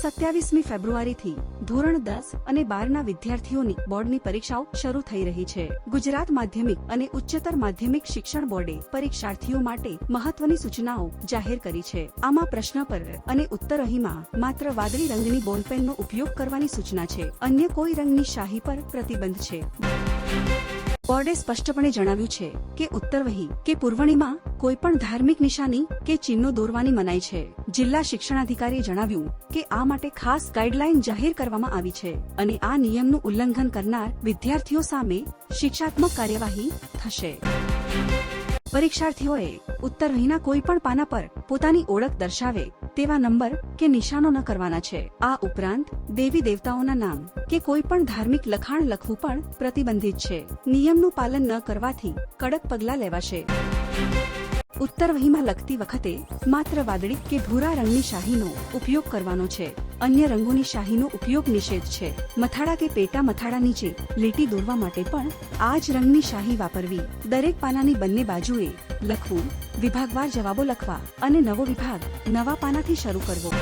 સત્યાવીસમી ફેબ્રુઆરીથી ધોરણ દસ અને બારના વિદ્યાર્થીઓની બોર્ડની પરીક્ષાઓ શરૂ થઈ રહી છે. ગુજરાત માધ્યમિક અને ઉચ્ચતર માધ્યમિક શિક્ષણ બોર્ડે પરીક્ષાર્થીઓ માટે મહત્વની સૂચનાઓ જાહેર કરી છે. આમાં પ્રશ્નપત્ર અને ઉત્તર અહીંમાં માત્ર વાદળી રંગની બોલપેનનો ઉપયોગ કરવાની સૂચના છે. અન્ય કોઈ રંગની શાહી પર પ્રતિબંધ છે. બોર્ડે સ્પષ્ટપણે જણાવ્યું છે કે ઉત્તરવહી કે પૂર્વણીમાં કોઈ પણ ધાર્મિક નિશાની કે ચિહ્નો દોરવાની મનાઈ છે. જિલ્લા શિક્ષણાધિકારીએ જણાવ્યું કે આ માટે ખાસ ગાઈડલાઈન જાહેર કરવામાં આવી છે અને આ નિયમનું ઉલ્લંઘન કરનાર વિદ્યાર્થીઓ સામે શિક્ષાત્મક કાર્યવાહી થશે. પરીક્ષાર્થીઓએ ઉત્તરવહીના કોઈ પણ પાના પર પોતાની ઓળખ દર્શાવે તેવા નંબર કે નિશાનો ન કરવાના છે. આ ઉપરાંત, દેવી દેવતાઓના નામ કે કોઈ પણ ધાર્મિક લખાણ લખવું પણ પ્રતિબંધિત છે. નિયમનું પાલન ન કરવાથી કડક પગલાં લેવાશે. ઉત્તરવહીમાં લખતી વખતે માત્ર વાદળી કે ભૂરા રંગની શાહીનો ઉપયોગ કરવાનો છે. અન્ય રંગોની શાહીનો ઉપયોગ નિષેધ છે. મથાળા કે પેટા મથાળા નીચે લીટી દોરવા માટે પણ આ જ રંગની શાહી વાપરવી. દરેક પાનાની બંને બાજુએ લખવું, વિભાગવાર જવાબો લખવા અને નવો વિભાગ નવા પાનાથી શરૂ કરવો.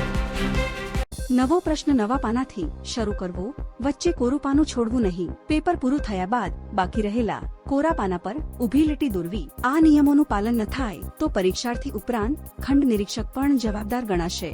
નવો પ્રશ્ન નવા પાનાથી શરૂ કરવો, વચ્ચે કોરું પાનું છોડવું નહીં. પેપર પૂરું થયા બાદ બાકી રહેલા કોરા પાના પર ઊભી લીટી દોરવી. આ નિયમોનું પાલન ન થાય તો પરીક્ષાર્થી ઉપરાંત ખંડ નિરીક્ષક પણ જવાબદાર ગણાશે.